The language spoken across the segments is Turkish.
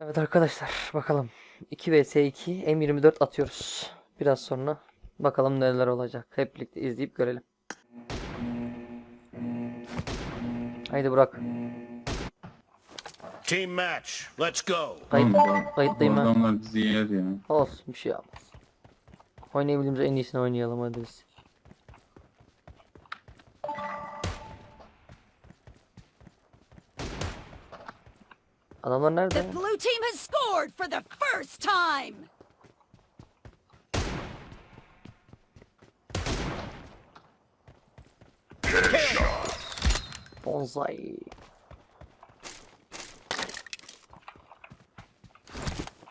Evet arkadaşlar bakalım 2 vs 2 M24 atıyoruz. Biraz sonra bakalım neler olacak. Hep birlikte izleyip görelim. Haydi Burak. Team match. Let's go. Kayıt, kayıttayım ha. adamlar bizi yer ya. Olsun bir şey yapmaz. Oynayabildiğimiz en iyisini oynayalım hadi biz. Adamlar The nerede? blue team has scored for the first time. Bonsai.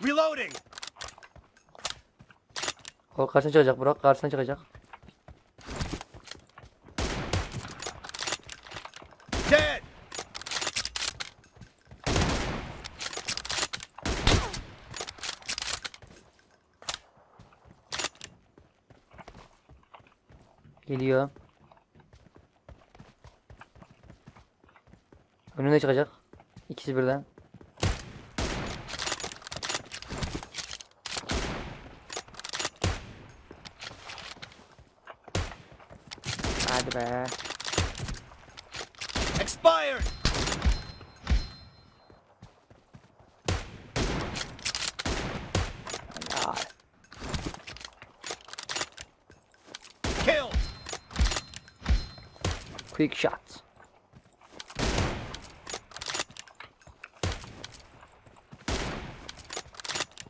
Reloading. O karşına çıkacak Burak karşına çıkacak. Geliyor. Önüne çıkacak. İkisi birden. Hadi be. Quick shot.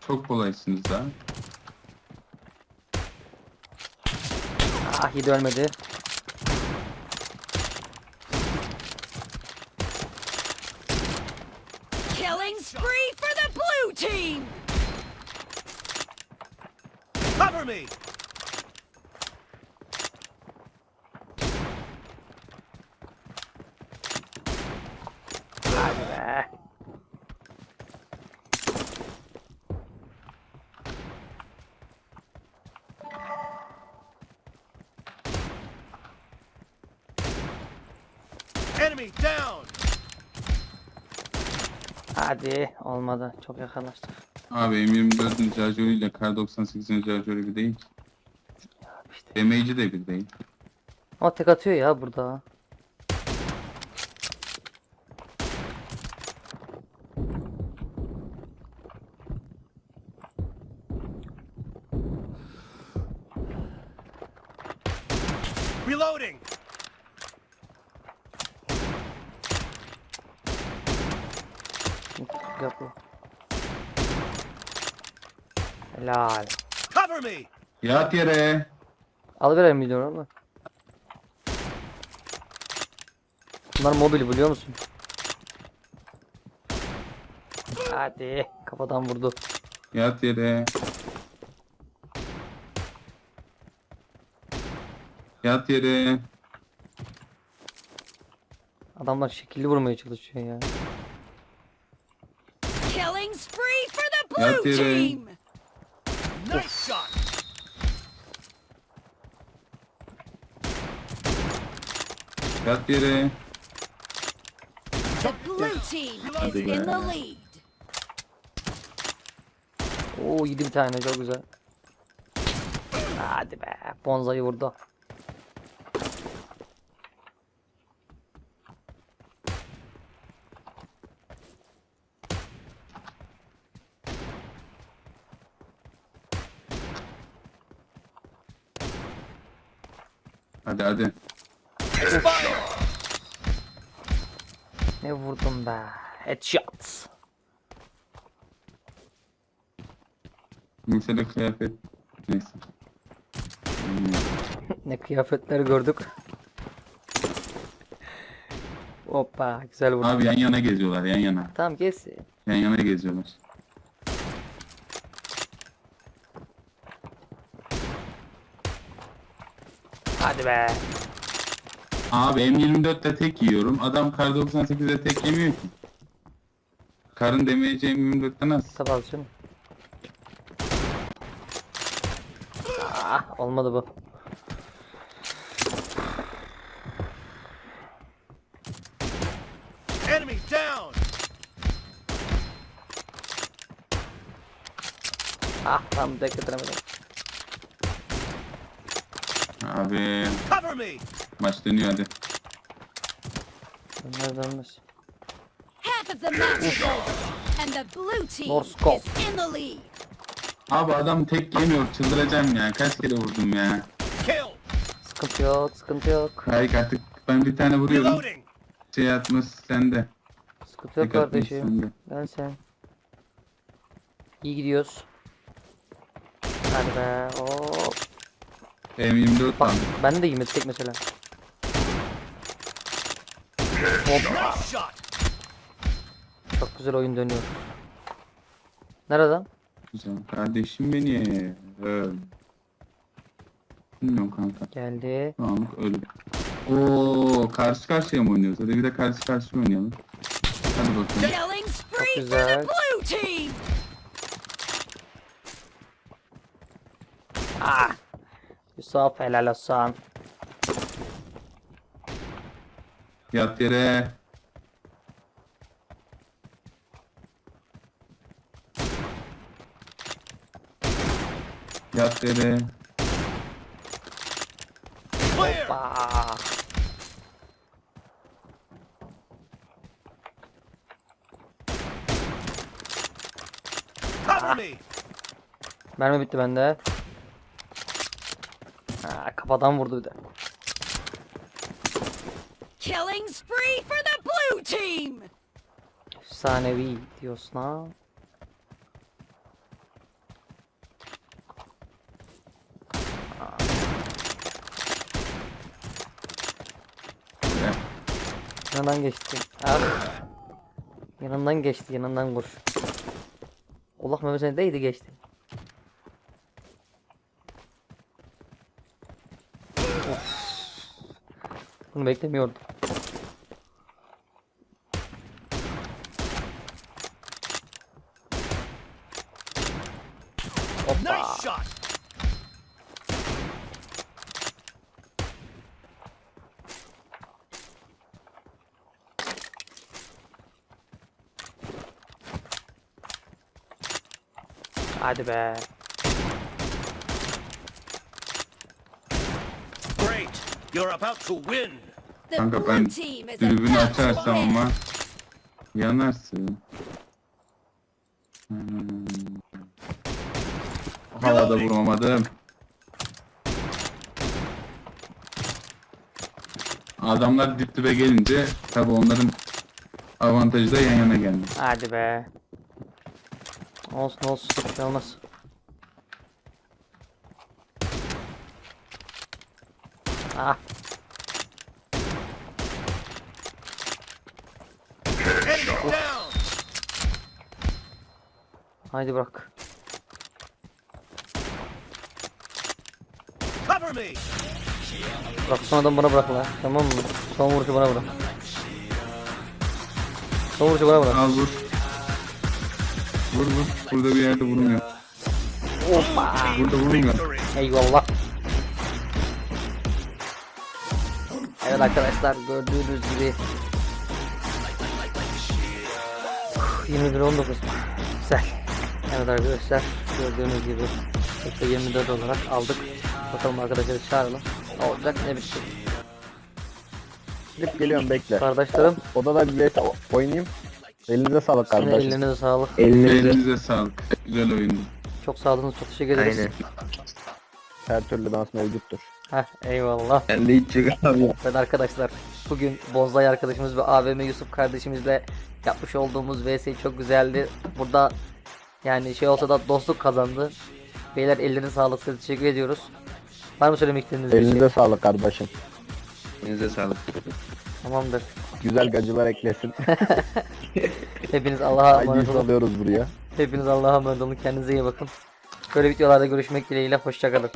Çok kolaysınız da. Ah yedi ölmedi. Killing spree for the blue team. Cover me. Enemy down. Hadi olmadı. Çok yakınlaştık. Abi M24'ün şarjörüyle Kar 98'in şarjörü bir değil. İşte. Demeyici de bir değil. Ama tek atıyor ya burada. Reloading. Helal. Cover me. Yat yere. Alıverelim milyon ama. Bunlar mobil biliyor musun? Hadi kafadan vurdu. Yat yere. Yat yere. Adamlar şekilli vurmaya çalışıyor ya. Killing spree for the Yat blue yere. team. Yat yere. The blue team is Hadi in the lead. Oo yedi bir tane çok güzel. Hadi be Bonza'yı vurdu. Hadi hadi. Ne vurdum be. Headshot. Mesela kıyafet. Neyse. Ne kıyafetler gördük. Hoppa güzel vurdu. Abi yan yana geziyorlar yan yana. Tamam kes. Yan yana geziyorlar. Hadi be. Abi M24'te tek yiyorum. Adam Kar 98'de tek yemiyor ki. Karın demeyeceği M24'te nasıl? Sabah canım. Ah olmadı bu. Enemy down. Ah tam denk getiremedim. Abi Cover me. maç dönüyor hadi. Dönmez dönmez. Half of the match is over, and the blue team is in the lead. Abi adam tek yemiyor çıldıracağım ya. Kaç kere vurdum ya. Sıkıntı yok sıkıntı yok. Hayır artık ben bir tane vuruyorum. Şey atması sende. Sıkıntı yok Tek kardeşim. sende. Ben sen. İyi gidiyoruz. Hadi be. Oo. M24 Bak aldım. ben de yemedik mesela. Nice shot. Çok güzel oyun dönüyor. Nereden? Güzel. Kardeşim beni. Öl. Bilmiyorum kanka. Geldi. Anlık ölüm. Oo karşı karşıya mı oynuyoruz? Hadi bir de karşı karşıya oynayalım. Hadi bakalım. Killing spree for güzel. the blue team. Ah. Yusuf helal olsun. Yat yere. Yat yere. Me. Mermi bitti bende. Ha, kafadan vurdu bir de. Killing spree for the blue team. Efsanevi diyorsun ha. Yanından geçti. Ah. Yanından geçti, yanından vur. Allah Mehmet sen değdi geçti. Bunu beklemiyordum. Hoppa. Hadi be. You're about to win. Kanka ben dürbünü açarsam ama yanarsın. Hmm. Havada vuramadım. Adamlar dip dibe gelince tabi onların avantajı da yan yana geldi. Hadi be. Olsun olsun olmaz. Ah haydi bırak. Cover me. Bırak son adam bana bırak la. Tamam mı? Son vuruşu bana bırak. Son vuruşu bana bırak. Al vur. Vur vur. Burada bir yerde vurmuyor. Hoppa. Burada vurmuyor. Victory. Eyvallah. Evet arkadaşlar gördüğünüz gibi 21 19 Güzel. Evet arkadaşlar gördüğünüz gibi tekte 24 olarak aldık. Bakalım arkadaşları çağıralım. Ne olacak ne bitecek. Gidip geliyorum bekle. Kardeşlerim Odada bir VS oynayayım. Elinize sağlık kardeşim. ellerinize sağlık. Elinize. Elinize sağlık. Güzel oyundu. Çok sağ olun çok teşekkür ederiz. Aynen. Her türlü dans mevcuttur. Heh, eyvallah. Ben de hiç çıkamıyorum. Evet arkadaşlar bugün Bozlay arkadaşımız ve AVM Yusuf kardeşimizle yapmış olduğumuz vs çok güzeldi. Burada yani şey olsa da dostluk kazandı. Beyler ellerine sağlık size teşekkür ediyoruz. Var mı söylemek istediğiniz bir şey? Elinize sağlık kardeşim. Elinize sağlık. Tamamdır. Güzel gacılar eklesin. Hepiniz Allah'a emanet olun. alıyoruz buraya. Hepiniz Allah'a emanet olun. Kendinize iyi bakın. Böyle videolarda görüşmek dileğiyle. Hoşçakalın.